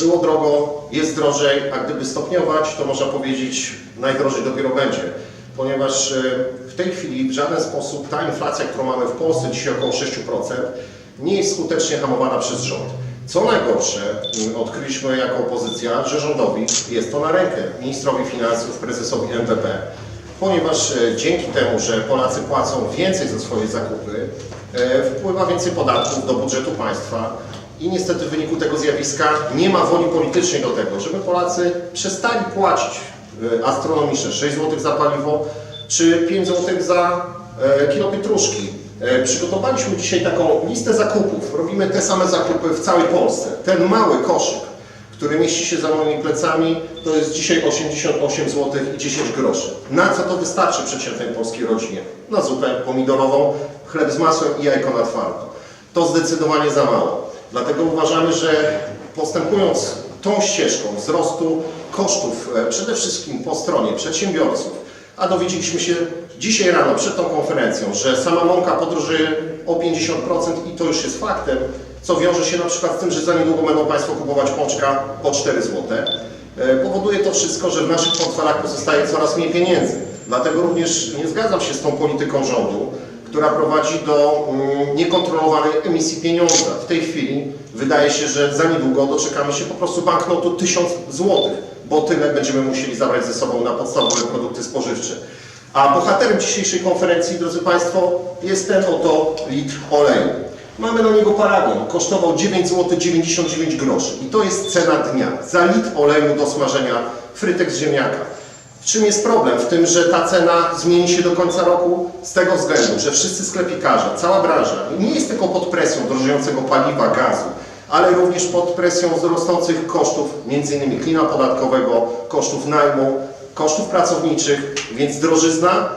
Było drogo, jest drożej, a gdyby stopniować, to można powiedzieć najdrożej dopiero będzie. Ponieważ e, w tej chwili w żaden sposób ta inflacja, którą mamy w Polsce, dzisiaj około 6%, nie jest skutecznie hamowana przez rząd. Co najgorsze, m, odkryliśmy jako opozycja, że rządowi jest to na rękę, ministrowi finansów, prezesowi NBP, ponieważ e, dzięki temu, że Polacy płacą więcej za swoje zakupy, e, wpływa więcej podatków do budżetu państwa i niestety w wyniku tego zjawiska nie ma woli politycznej do tego, żeby Polacy przestali płacić e, astronomiczne 6 zł za paliwo czy 5 zł za e, kilo pietruszki. E, Przygotowaliśmy dzisiaj taką listę zakupów. Robimy te same zakupy w całej Polsce. Ten mały koszyk, który mieści się za moimi plecami, to jest dzisiaj 88 zł i 10 groszy. Na co to wystarczy przeciętnej polskiej rodzinie? Na zupę pomidorową, chleb z masłem i jajko na twardo. To zdecydowanie za mało. Dlatego uważamy, że postępując tą ścieżką wzrostu kosztów, e, przede wszystkim po stronie przedsiębiorców, a dowiedzieliśmy się dzisiaj rano przed tą konferencją, że sama mąka podrożeje o 50% i to już jest faktem, co wiąże się na przykład z tym, że za niedługo będą Państwo kupować pączka po 4 zł. E, Powoduje to wszystko, że w naszych portfelach pozostaje coraz mniej pieniędzy. Dlatego również nie zgadzam się z tą polityką rządu, która prowadzi do mm, niekontrolowanej emisji pieniądza. W tej chwili wydaje się, że za niedługo doczekamy się po prostu banknotu 1000 zł, bo tyle będziemy musieli zabrać ze sobą na podstawowe produkty spożywcze. A bohaterem dzisiejszej konferencji, drodzy Państwo, jest ten oto litr oleju. Mamy na niego paragon, kosztował 9 zł 99 groszy i to jest cena dnia za litr oleju do smażenia frytek z ziemniaka. W czym jest problem? W tym, że ta cena zmieni się do końca roku z tego względu, że wszyscy sklepikarze, cała branża nie jest tylko pod presją drożejącego paliwa, gazu, ale również pod presją wzrosnących kosztów, m.in. klina podatkowego, kosztów najmu, kosztów pracowniczych, więc drożyzna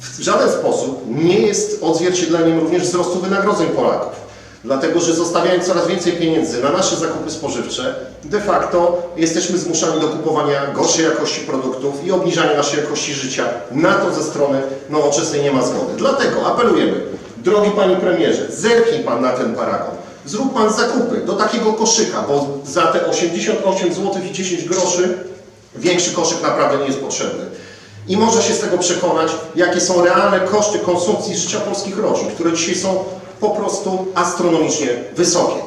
w żaden sposób nie jest odzwierciedleniem również wzrostu wynagrodzeń Polaków. Dlatego, że zostawiając coraz więcej pieniędzy na nasze zakupy spożywcze, de facto jesteśmy zmuszani do kupowania gorszej jakości produktów i obniżania naszej jakości życia. Na to ze strony nowoczesnej nie ma zgody. Dlatego apelujemy, drogi Panie Premierze, zerknij Pan na ten paragon. Zrób Pan zakupy do takiego koszyka, bo za te 88 zł i 10 groszy większy koszyk naprawdę nie jest potrzebny. I można się z tego przekonać, jakie są realne koszty konsumpcji życia polskich rodzin, które dzisiaj są po prostu astronomicznie wysokie.